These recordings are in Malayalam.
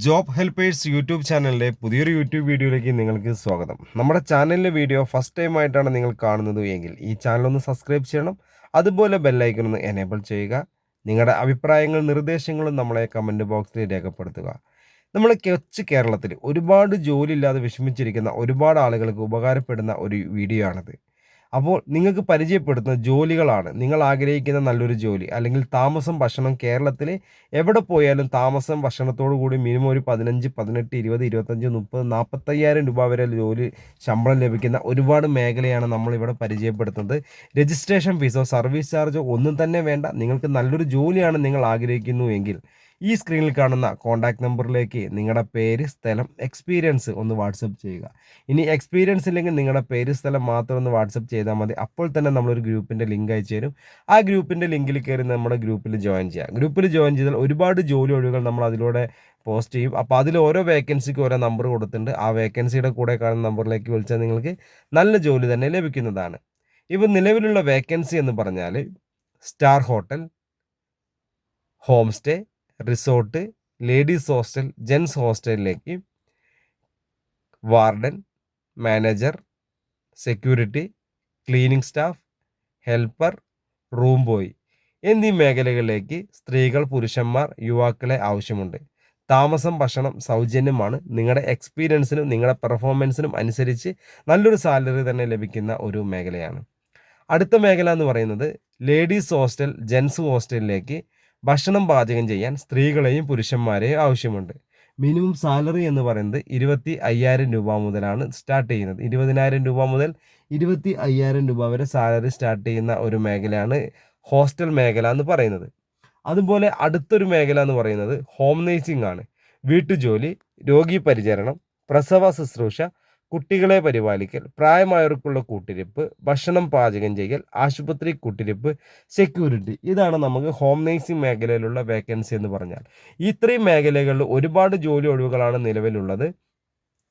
ജോബ് ഹെൽപ്പേഴ്സ് യൂട്യൂബ് ചാനലിലെ പുതിയൊരു യൂട്യൂബ് വീഡിയോയിലേക്ക് നിങ്ങൾക്ക് സ്വാഗതം. നമ്മുടെ ചാനലിലെ വീഡിയോ ഫസ്റ്റ് ടൈം ആയിട്ടാണ് നിങ്ങൾ കാണുന്നത് എങ്കിൽ ഈ ചാനൽ ഒന്ന് സബ്സ്ക്രൈബ് ചെയ്യണം. അതുപോലെ ബെല്ലൈക്കൺ ഒന്ന് എനേബിൾ ചെയ്യുക. നിങ്ങളുടെ അഭിപ്രായങ്ങളും നിർദ്ദേശങ്ങളും നമ്മളെ കമന്റ് ബോക്സിൽ രേഖപ്പെടുത്തുക. നമ്മൾ കൊച്ചു കേരളത്തിൽ ഒരുപാട് ജോലി ഇല്ലാതെ വിഷമിച്ചിരിക്കുന്ന ഒരുപാട് ആളുകൾക്ക് ഉപകാരപ്പെടുന്ന ഒരു വീഡിയോ ആണിത് അപ്പോൾ നിങ്ങൾക്ക് പരിചയപ്പെടുത്തുന്ന ജോലികളാണ്. നിങ്ങൾ ആഗ്രഹിക്കുന്ന നല്ലൊരു ജോലി അല്ലെങ്കിൽ താമസം ഭക്ഷണം കേരളത്തിൽ എവിടെ പോയാലും താമസം ഭക്ഷണത്തോടു കൂടി മിനിമം ഒരു പതിനഞ്ച് പതിനെട്ട് ഇരുപത് ഇരുപത്തഞ്ച് മുപ്പത് നാൽപ്പത്തയ്യായിരം രൂപ വരെ ജോലി ശമ്പളം ലഭിക്കുന്ന ഒരുപാട് മേഖലയാണ് നമ്മളിവിടെ പരിചയപ്പെടുത്തുന്നത്. രജിസ്ട്രേഷൻ ഫീസോ സർവീസ് ചാർജോ ഒന്നും തന്നെ വേണ്ട. നിങ്ങൾക്ക് നല്ലൊരു ജോലിയാണ് നിങ്ങൾ ആഗ്രഹിക്കുന്നു എങ്കിൽ ഈ സ്ക്രീനിൽ കാണുന്ന കോൺടാക്ട് നമ്പറിലേക്ക് നിങ്ങളുടെ പേര് സ്ഥലം എക്സ്പീരിയൻസ് ഒന്ന് വാട്സപ്പ് ചെയ്യുക. ഇനി എക്സ്പീരിയൻസ് ഇല്ലെങ്കിൽ നിങ്ങളുടെ പേര് സ്ഥലം മാത്രം ഒന്ന് വാട്സപ്പ് ചെയ്താൽ മതി. അപ്പോൾ തന്നെ നമ്മളൊരു ഗ്രൂപ്പിന്റെ ലിങ്ക് അയച്ചു തരും. ആ ഗ്രൂപ്പിന്റെ ലിങ്കിൽ കയറി നമ്മുടെ ഗ്രൂപ്പിൽ ജോയിൻ ചെയ്യുക ഗ്രൂപ്പിൽ ജോയിൻ ചെയ്താൽ ഒരുപാട് ജോലി ഒഴിവുകൾ നമ്മൾ അതിലൂടെ പോസ്റ്റ് ചെയ്യും. അപ്പോൾ അതിൽ ഓരോ വേക്കൻസിക്ക് ഓരോ നമ്പർ കൊടുത്തിട്ടുണ്ട്. ആ വേക്കൻസിയുടെ കൂടെ കാണുന്ന നമ്പറിലേക്ക് വിളിച്ചാൽ നിങ്ങൾക്ക് നല്ല ജോലി തന്നെ ലഭിക്കുന്നതാണ്. ഇപ്പം നിലവിലുള്ള വേക്കൻസി എന്ന് പറഞ്ഞാൽ star hotel home stay resort ladies hostel gents ഹോസ്റ്റലിലേക്ക് warden manager security cleaning staff helper room boy എന്നീ മേഖലകളിലേക്ക് സ്ത്രീകൾ പുരുഷന്മാർ യുവാക്കളെ ആവശ്യമുണ്ട്. താമസം ഭക്ഷണം സൗജന്യമാണ്. നിങ്ങളുടെ എക്സ്പീരിയൻസിനും നിങ്ങളുടെ പെർഫോമൻസിനും അനുസരിച്ച് നല്ലൊരു സാലറി തന്നെ ലഭിക്കുന്ന ഒരു മേഖലയാണ്. അടുത്ത മേഖല എന്ന് പറയുന്നത് ലേഡീസ് ഹോസ്റ്റൽ ജെൻസ് ഹോസ്റ്റലിലേക്ക് ഭക്ഷണം പാചകം ചെയ്യാൻ സ്ത്രീകളെയും പുരുഷന്മാരെയും ആവശ്യമുണ്ട്. മിനിമം സാലറി എന്ന് പറയുന്നത് ഇരുപത്തി അയ്യായിരം രൂപ മുതലാണ് സ്റ്റാർട്ട് ചെയ്യുന്നത്. ഇരുപതിനായിരം രൂപ മുതൽ ഇരുപത്തി അയ്യായിരം രൂപ വരെ സാലറി സ്റ്റാർട്ട് ചെയ്യുന്ന ഒരു മേഖലയാണ് ഹോസ്റ്റൽ മേഖല എന്ന് പറയുന്നത്. അതുപോലെ അടുത്തൊരു മേഖല എന്ന് പറയുന്നത് ഹോം നേഴ്സിംഗ് ആണ്. വീട്ടുജോലി രോഗി പരിചരണം പ്രസവ ശുശ്രൂഷ കുട്ടികളെ പരിപാലിക്കൽ പ്രായമായവർക്കുള്ള കൂട്ടിരിപ്പ് ഭക്ഷണം പാചകം ചെയ്യൽ ആശുപത്രി കൂട്ടിരിപ്പ് സെക്യൂരിറ്റി ഇതാണ് നമുക്ക് ഹോം നേഴ്സിംഗ് മേഖലയിലുള്ള വേക്കൻസി എന്ന് പറഞ്ഞാൽ. ഇത്രയും മേഖലകളിൽ ഒരുപാട് ജോലി ഒഴിവുകളാണ് നിലവിലുള്ളത്.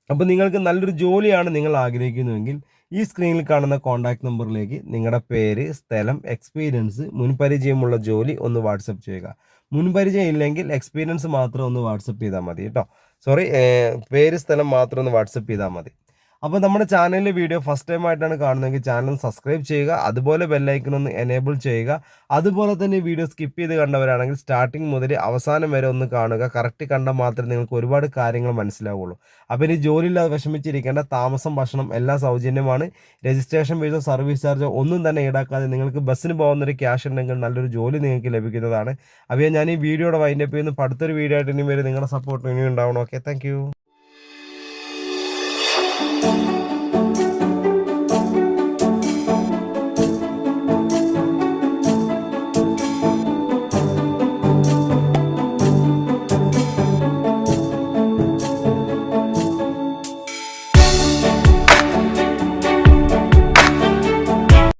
അപ്പോൾ നിങ്ങൾക്ക് നല്ലൊരു ജോലിയാണ് നിങ്ങൾ ആഗ്രഹിക്കുന്നുവെങ്കിൽ ഈ സ്ക്രീനിൽ കാണുന്ന കോൺടാക്ട് നമ്പറിലേക്ക് നിങ്ങളുടെ പേര് സ്ഥലം എക്സ്പീരിയൻസ് മുൻപരിചയമുള്ള ജോലി ഒന്ന് വാട്സപ്പ് ചെയ്യുക. മുൻപരിചയം ഇല്ലെങ്കിൽ എക്സ്പീരിയൻസ് മാത്രം ഒന്ന് വാട്സപ്പ് ചെയ്താൽ മതി കേട്ടോ. സോറി പേര് സ്ഥലം മാത്രം ഒന്ന് വാട്സപ്പ് ചെയ്താൽ മതി. അപ്പോൾ നമ്മുടെ ചാനലിലെ വീഡിയോ ഫസ്റ്റ് ടൈം ആയിട്ടാണ് കാണുന്നതെങ്കിൽ ചാനൽ സബ്സ്ക്രൈബ് ചെയ്യുക അതുപോലെ ബെല്ലൈക്കൺ ഒന്ന് എനേബിൾ ചെയ്യുക. അതുപോലെ തന്നെ വീഡിയോ സ്കിപ്പ് ചെയ്ത് കണ്ടവരാണെങ്കിൽ സ്റ്റാർട്ടിങ് മുതൽ അവസാനം വരെ ഒന്ന് കാണുക. കറക്റ്റ് കണ്ടാൽ മാത്രമേ നിങ്ങൾക്ക് ഒരുപാട് കാര്യങ്ങൾ മനസ്സിലാവുള്ളൂ. അപ്പോൾ ഇനി ജോലിയില്ലാതെ വിഷമിച്ചിരിക്കേണ്ട താമസം ഭക്ഷണം എല്ലാ സൗജന്യമാണ്. രജിസ്ട്രേഷൻ ഫീസോ സർവീസ് ചാർജോ ഒന്നും തന്നെ ഈടാക്കാതെ നിങ്ങൾക്ക് ബസ്സിന് പോകുന്നൊരു ക്യാഷ് ഉണ്ടെങ്കിൽ നല്ലൊരു ജോലി നിങ്ങൾക്ക് ലഭിക്കുന്നതാണ്. അപ്പോൾ ഞാൻ ഈ വീഡിയോയുടെ വൈൻഡപ്പ് ചെയ്യുന്നു. അടുത്തൊരു വീഡിയോ ആയിട്ട് ഇനി വരെ. നിങ്ങളുടെ സപ്പോർട്ട് ഇനി ഉണ്ടാവണം. Okay thank